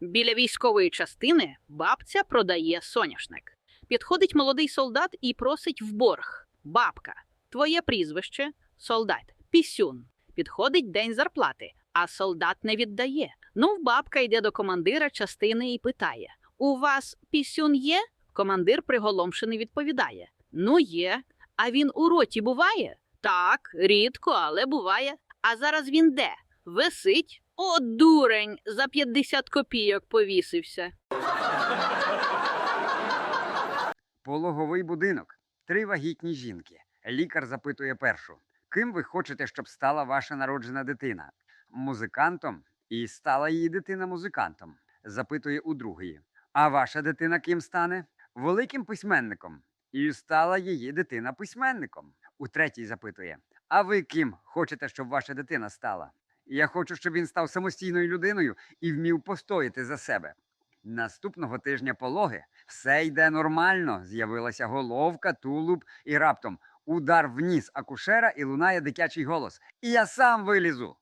Біля військової частини бабця продає соняшник. Підходить молодий солдат і просить в борг. Бабка, твоє прізвище солдат, пісюн. Підходить день зарплати, а солдат не віддає. Ну, бабка йде до командира частини і питає: У вас пісюн є? Командир приголомшений відповідає: Ну, є. А він у роті буває? Так, рідко, але буває. А зараз він де? Висить. О, дурень, за 50 копійок повісився. Пологовий будинок. Три вагітні жінки. Лікар запитує першу: ким ви хочете, щоб стала ваша народжена дитина? Музикантом? І стала її дитина музикантом. Запитує у другої. А ваша дитина ким стане? Великим письменником. І стала її дитина письменником. У третій запитує: А ви ким хочете, щоб ваша дитина стала? Я хочу, щоб він став самостійною людиною і вмів постояти за себе. Наступного тижня пологи все йде нормально. З'явилася головка, тулуб і раптом удар в ніс акушера і лунає дитячий голос. І я сам вилізу.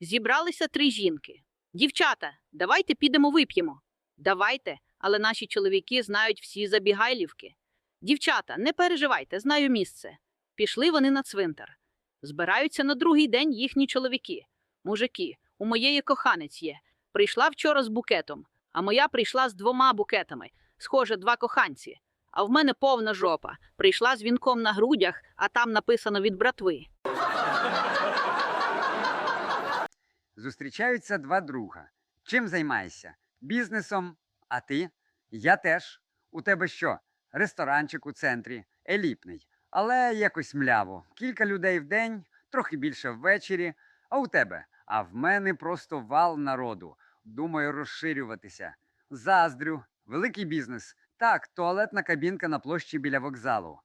Зібралися три жінки. Дівчата, давайте підемо вип'ємо. Давайте, але наші чоловіки знають всі забігайлівки. Дівчата, не переживайте, знаю місце. Пішли вони на цвинтар. Збираються на другий день їхні чоловіки. Мужики, у моєї коханець є. Прийшла вчора з букетом, а моя прийшла з двома букетами. Схоже, два коханці. А в мене повна жопа. Прийшла з вінком на грудях, а там написано від братви. Зустрічаються два друга. Чим займаєшся? Бізнесом. А ти? Я теж. У тебе що? Ресторанчик у центрі, еліпний, але якось мляво. Кілька людей в день, трохи більше ввечері. А у тебе? А в мене просто вал народу. Думаю розширюватися. Заздрю, великий бізнес. Так, туалетна кабінка на площі біля вокзалу.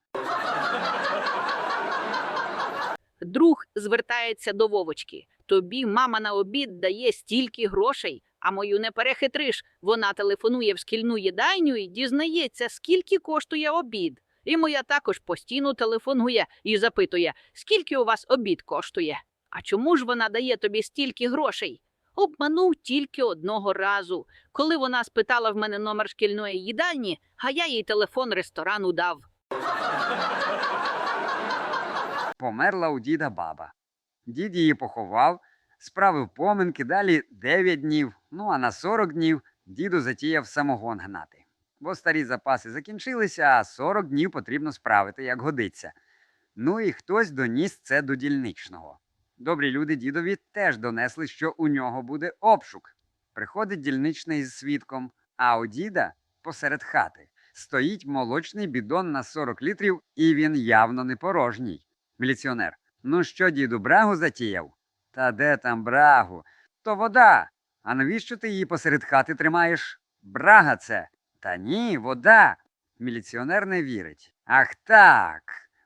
Друг звертається до Вовочки. Тобі мама на обід дає стільки грошей, а мою не перехитриш. Вона телефонує в шкільну їдальню і дізнається, скільки коштує обід. І моя також постійно телефонує і запитує, скільки у вас обід коштує. А чому ж вона дає тобі стільки грошей? Обманув тільки одного разу, коли вона спитала в мене номер шкільної їдальні, а я їй телефон ресторану дав. Померла у діда баба. Дід її поховав, справив поминки, далі 9 днів, ну а на 40 днів діду затіяв самогон гнати. Бо старі запаси закінчилися, а 40 днів потрібно справити, як годиться. Ну і хтось доніс це до дільничного. Добрі люди дідові теж донесли, що у нього буде обшук. Приходить дільничний з свідком, а у діда посеред хати стоїть молочний бідон на 40 літрів, і він явно не порожній. Міліціонер. Ну що, діду, брагу затіяв? Та де там брагу? То вода. А навіщо ти її посеред хати тримаєш? Брага це. Та ні, вода. Міліціонер не вірить. Ах так.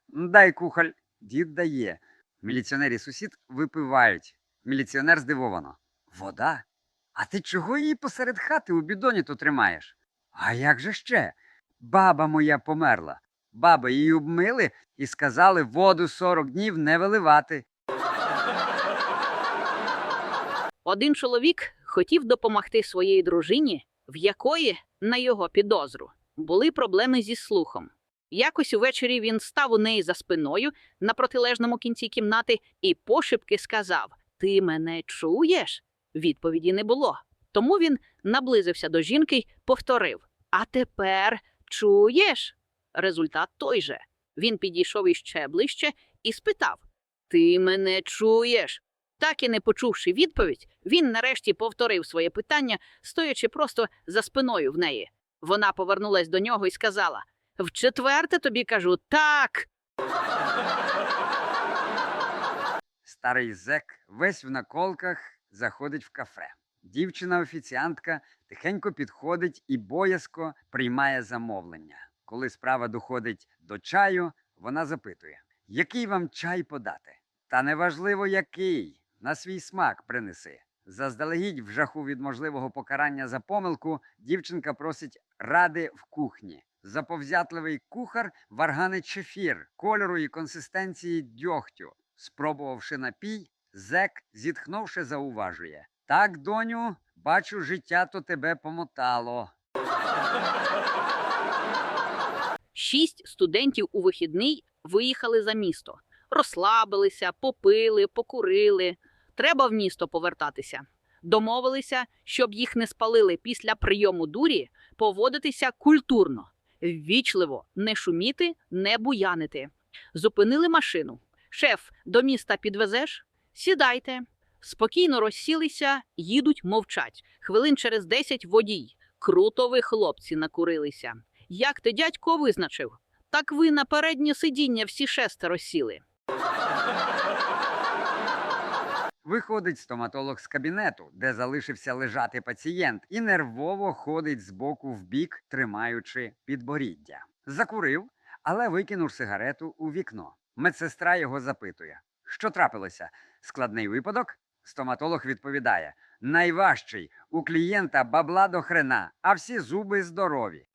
Дай кухоль. Дід дає. Міліціонер і сусід випивають. Міліціонер здивовано. Вода? А ти чого її посеред хати у бідоні то тримаєш? А як же ще? Баба моя померла. Баба її обмили і сказали воду 40 днів не виливати. Один чоловік хотів допомогти своїй дружині, в якої, на його підозру, були проблеми зі слухом. Якось увечері він став у неї за спиною на протилежному кінці кімнати і пошепки сказав: Ти мене чуєш? Відповіді не було. Тому він наблизився до жінки й повторив: А тепер чуєш? Результат той же. Він підійшов іще ближче і спитав: Ти мене чуєш? Так і не почувши відповідь, він нарешті повторив своє питання, стоячи просто за спиною в неї. Вона повернулась до нього і сказала: Вчетверте тобі кажу так. Старий зек весь в наколках заходить в кафе. Дівчина-офіціантка тихенько підходить і боязко приймає замовлення. Коли справа доходить до чаю, вона запитує: який вам чай подати? Та неважливо який, на свій смак принеси. Заздалегідь в жаху від можливого покарання за помилку, дівчинка просить ради в кухні. Заповзятливий кухар варганить чефір кольору і консистенції дьогтю. Спробувавши напій, зек, зітхнувши, зауважує. Так, доню, бачу, життя то тебе помотало. Шість студентів у вихідний виїхали за місто. Розслабилися, попили, покурили. Треба в місто повертатися. Домовилися, щоб їх не спалили після прийому дурі, поводитися культурно, ввічливо, не шуміти, не буянити. Зупинили машину. Шеф, до міста підвезеш? Сідайте. Спокійно розсілися, їдуть, мовчать. Хвилин через десять водій. Круто ви, хлопці, накурилися. Як ти, дядько, визначив? Так ви на переднє сидіння всі шестеро сіли. Виходить стоматолог з кабінету, де залишився лежати пацієнт, і нервово ходить з боку в бік, тримаючи підборіддя. Закурив, але викинув сигарету у вікно. Медсестра його запитує: що трапилося? Складний випадок? Стоматолог відповідає: найважчий у клієнта бабла до хрена, а всі зуби здорові.